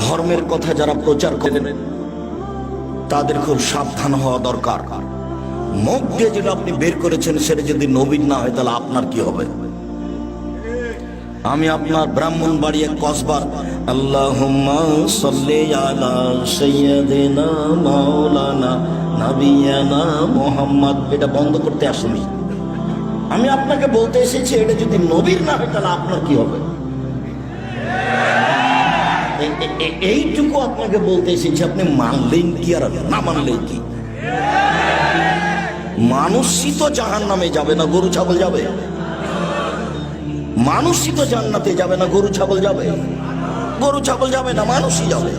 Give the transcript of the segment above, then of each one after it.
ধর্মের কথা যারা প্রচার করেন তাদের খুব সাবধান হওয়া দরকার। মুখ দিয়ে যেটা আপনি বের করেছেন, সেটা যদি নবীন না হয়, তাহলে আপনার কি হবে? আমি আপনার ব্রাহ্মণ বাড়ি এক কসবার, আল্লাহুম্মা সাল্লি আলা সাইয়্যিদিনা মাওলানা এটা বন্ধ করতে আসেনি। আমি আপনাকে বলতে এসেছি, এটা যদি নবীর না হয়, তাহলে আপনার কি হবে? এইটুকু আপনাকে বলতে এসেছি, আপনি মানলেন কি আর না মানলেন কি? মানুষই তো জাহান নামে যাবে না, গরু, ছাগল যাবে। মানুষই তো জান্নাতে যাবে না, গরু, ছাগল যাবে। গরু, ছাগল যাবে না, মানুষই যাবে।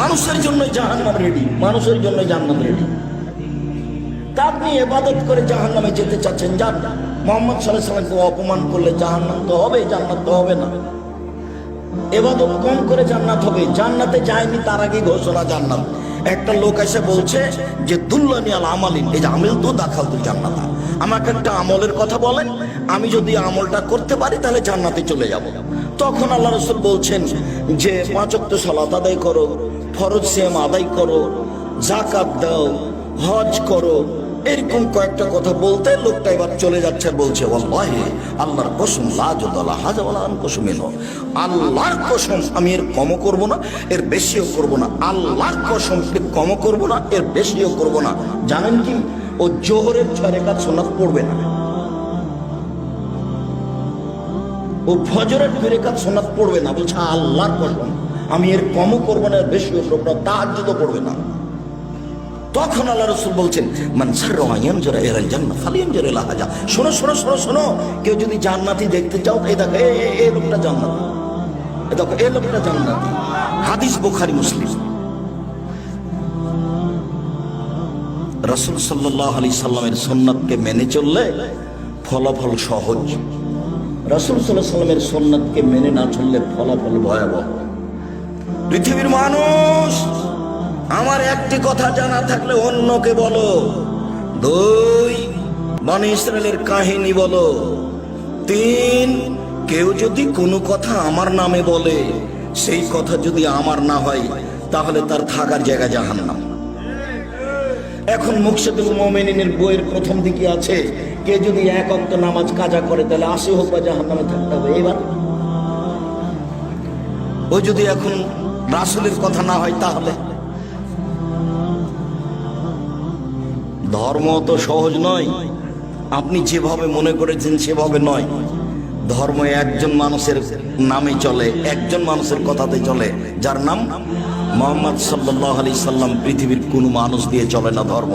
মানুষের জন্য জাহান্নাম রেডি মানুষের জন্য জান্নাত রেডি তা আপনি এবাদত করে জাহান নামে যেতে চাচ্ছেন, যান। মোহাম্মদ সাল্লাহ সাল্লামকে অপমান করলে জাহান্নাম তো হবে, জান্নাত তো হবে না। এবাদত কম করে জান্নাত হবে। জান্নাতে যায়নি, তার আগে ঘোষণা জান্নাত। একটা লোক এসে বলছে যে দুল্লানি আল আমালিন। এই যে আমেল তো দাখাল তুই জান্নাতা। আমাকে একটা আমলের কথা বলেন, আমি যদি আমলটা করতে পারি, তাহলে জান্নাতে চলে যাব। তখন আল্লাহ রসুল বলছেন যে পাঁচক্ত সালাত আদায় করো, ফরজ সেম আদায় করো জাকাত দাও, হজ করো এরকম কয়েকটা কথা বলতে লোকটা এবার চলে যাচ্ছে, বলছে, ওয়াল্লাহি, আল্লাহর কসম লাজদালা হাজাওয়ালান কসমিন আল্লাহর কসম, আমি এর কমও করব না, এর বেশিও করব না। আল্লাহর কসম, এর কমও করব না, এর বেশিও করব না। জানেন কি? ও জোহরের ছয় রেখাত সোনাত পড়বে না। ও ফজরের দুই রেখাত সোনাত পড়বে না, বলছে, আল্লাহর কসম, আমি এর কমও করব না, এর বেশিও করব না, তাহাজ্জুদও পড়বে না। তখন আল্লাহ রসুল বলছেন শোনো শোনো শোনো শোনো, কেউ যদি জান্নাতি দেখতে চাও এই দেখো, এ, এ- লোকটা জান্নাতি। এ দেখো এই লোকটা জান্নাতি। হাদিস বুখারী, মুসলিম। রাসূল সাল্লাল্লাহু আলাইহি সাল্লামের সুন্নাতকে মেনে চললে ফলাফল সহজ। রাসূল আলাইহি সাল্লামের সুন্নাতকে মেনে না চললে ফলাফল ভয়াবহ। পৃথিবীর মানুষ আমার একটি কথা জানা থাকলে অন্যকে বলো। দুই, বনে ইসরায়েলের কাহিনী বলো। তিন, কেউ যদি কোনো কথা আমার নামে বলে, সেই কথা যদি আমার না হয়, তাহলে তার থাকার জায়গা জাহান্নাম। এখন মুকসেদুল মোমেনিনের বইয়ের প্রথম দিকে আছে, কে যদি এক অক্ত নামাজ কাজা করে, তাহলে আশি হোক বা জাহান্নামে থাকতে হবে। এবার ও যদি এখন রাসুলের কথা না হয়, তাহলে? ধর্ম তো সহজ নয়। আপনি যেভাবে মনে করেছেন সেভাবে নয়। ধর্ম একজন মানুষের নামে চলে, একজন মানুষের কথাতে চলে। যার নাম মোহাম্মদ সাল্লাহ আলি সাল্লাম। পৃথিবীর কোনো মানুষ দিয়ে চলে না ধর্ম।